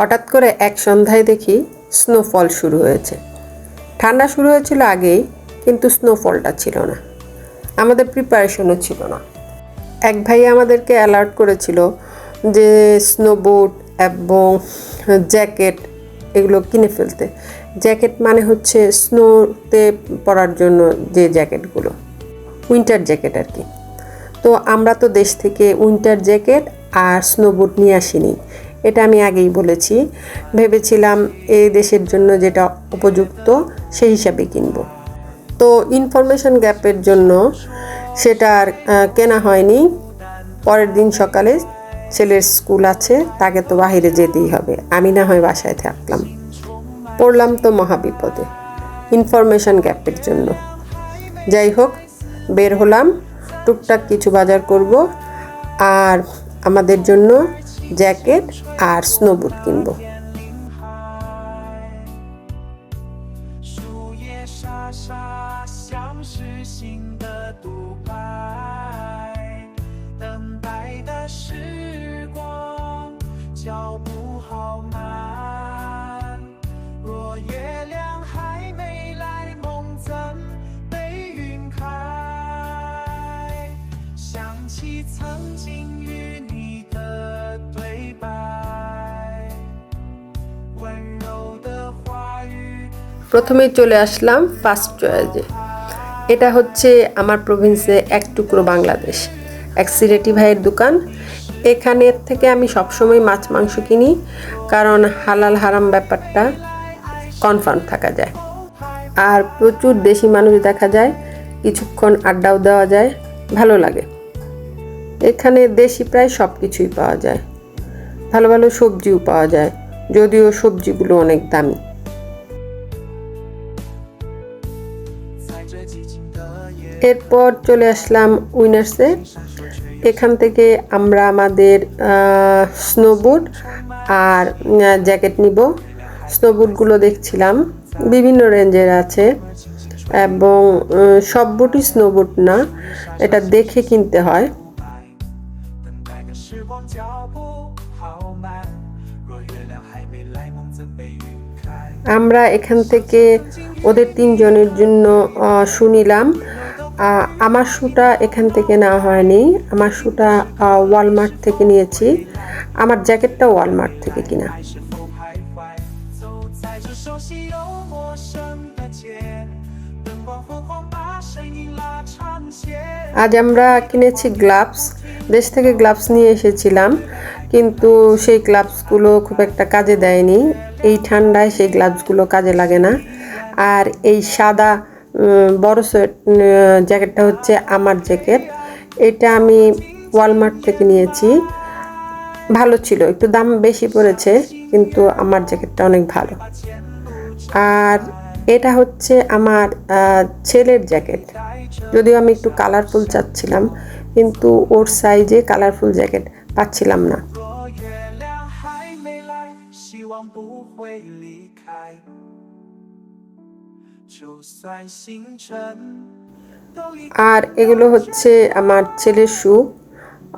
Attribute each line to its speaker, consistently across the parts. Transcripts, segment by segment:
Speaker 1: হঠাৎ করে এক সন্ধ্যায় দেখি স্নোফল শুরু হয়েছে। ঠান্ডা শুরু হয়েছিল আগেই, কিন্তু স্নোফলটা ছিল না। আমাদের প্রিপারেশনও ছিল না। এক ভাই আমাদেরকে অ্যালার্ট করেছিল যে স্নোবোট এবং জ্যাকেট এগুলো কিনে ফেলতে। জ্যাকেট মানে হচ্ছে স্নোতে পরার জন্য যে জ্যাকেটগুলো উইন্টার জ্যাকেট আর কি। তো আমরা তো দেশ থেকে উইন্টার জ্যাকেট আর স্নোবোট নিয়ে আসিনি। এটা আমি আগেই বলেছি। ভেবেছিলাম এ দেশের জন্য যেটা উপযুক্ত সেই হিসাবে কিনব। তো ইনফরমেশন গ্যাপের জন্য সেটা আর কেনা হয়নি। পরের দিন সকালে ছেলের স্কুল আছে, তাকে তো বাইরে যেতেই হবে। আমি না হয় বাসায় থাকলাম। পড়লাম তো মহাবিপদে। ইনফরমেশন গ্যাপের জন্য। যাই হোক, বের হলাম, টুকটাক কিছু বাজার করব। আর আমাদের জন্য জ্যাকেট আর স্নোবুট কিনবো। প্রথমেই চলে আসলাম ফার্স্ট চয়েসে এটা হচ্ছে আমার প্রভিন্সে এক টুকরো বাংলাদেশ, এক সিলেটি ভাইয়ের দোকান। এখানের থেকে আমি সবসময় মাছ, মাংস কিনি, কারণ হালাল হারাম ব্যাপারটা কনফার্ম থাকা যায়। আর প্রচুর দেশি মানুষ দেখা যায়, কিছুক্ষণ আড্ডাও দেওয়া যায়, ভালো লাগে। এখানে দেশি প্রায় সব কিছুই পাওয়া যায়। ভালো ভালো সবজিও পাওয়া যায়, যদিও সবজিগুলো অনেক দামি। এরপর চলে আসলাম উইনার্সে এখান থেকে আমরা আমাদের স্নোবুট আর জ্যাকেট নিব। স্নোবুটগুলো দেখছিলাম। বিভিন্ন রেঞ্জের আছে। এবং সব বুটই স্নোবুট না, এটা দেখে কিনতে হয়। আমরা এখান থেকে ওদের তিনজনের জন্য শুনিলাম আমার শুটা এখান থেকে নেওয়া হয়নি। আমার শুটা ওয়ালমার্ট থেকে নিয়েছি। আমার জ্যাকেটটা ওয়ালমার্ট থেকে কিনা। আজ আমরা কিনেছি গ্লাভস। দেশ থেকে গ্লাভস নিয়ে এসেছিলাম। কিন্তু সেই গ্লাভসগুলো খুব একটা কাজে দেয়নি। এই ঠান্ডায় সেই গ্লাভসগুলো কাজে লাগে না। আর এই সাদা বড় সোয়েট জ্যাকেটটা হচ্ছে আমার জ্যাকেট এটা আমি ওয়ালমার্ট থেকে নিয়েছি। ভালো ছিল, একটু দাম বেশি পড়েছে, কিন্তু আমার জ্যাকেটটা অনেক ভালো। আর এটা হচ্ছে আমার ছেলের জ্যাকেট যদিও আমি একটু কালারফুল চাচ্ছিলাম, কিন্তু ওর সাইজে কালারফুল জ্যাকেট পাচ্ছিলাম না।
Speaker 2: 会离开。就算星辰都离开。
Speaker 1: আর এগুলো হচ্ছে আমার ছেলের শু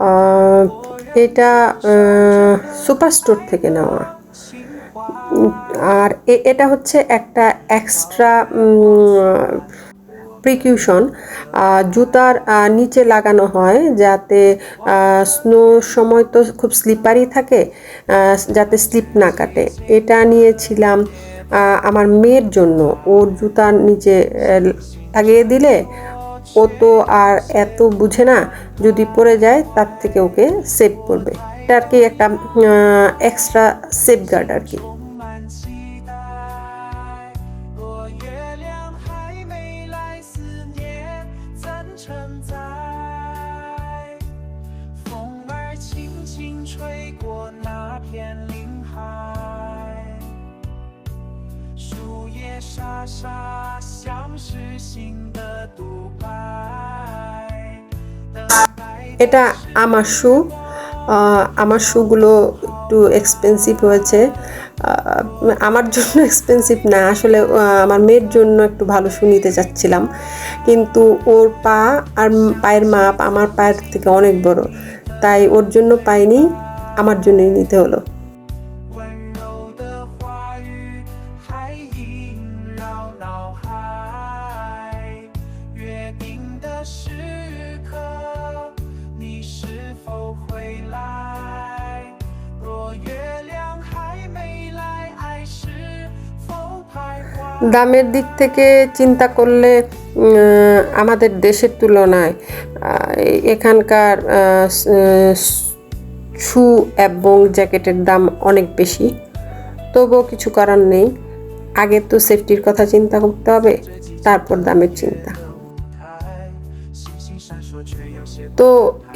Speaker 1: আহ, এটা সুপার স্টোর থেকে নেওয়া উম, আর এ- এটা হচ্ছে একটা এক্সট্রা প্রিকিউশন জুতার নিচে লাগানো হয় যাতে স্নো সময় তো খুব স্লিপারি থাকে যাতে স্লিপ না কাটে। এটা নিয়েছিলাম আমার মেয়ের জন্য। ওর জুতার নিচে লাগিয়ে দিলে ও তো আর এত বুঝে না, যদি পড়ে যায় তার থেকে ওকে সেভ করবে। এটা আর কি একটা এক্সট্রা সেফ গার্ড আর কি।
Speaker 2: 承载？风儿轻轻吹过那片林海，树叶沙沙，像是新的独白。等待
Speaker 1: এটা আমার শু আহ, আমার শুগুলো একটু এক্সপেন্সিভ হয়েছে আহ, আমার জন্য এক্সপেন্সিভ না, আসলে আমার মেয়ের জন্য একটু ভালো শুনিতে চাচ্ছিলাম। কিন্তু ওর পা আর পায়ের মাপ আমার পায়ের থেকে অনেক বড়, তাই ওর জন্য পাইনি, আমার জন্যই নিতে হলো। দামের দিক থেকে চিন্তা করলে আমাদের দেশের তুলনায় এখানকার শু এবং জ্যাকেটের দাম অনেক বেশি। তবুও কিছু করার নেই। আগে তো সেফটির কথা চিন্তা করতে হবে, তারপর দামের চিন্তা। তো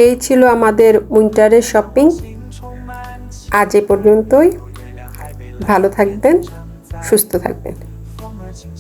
Speaker 1: এই ছিল আমাদের উইন্টারের শপিং আজ এ পর্যন্তই। ভালো থাকবেন, সুস্থ থাকবেন।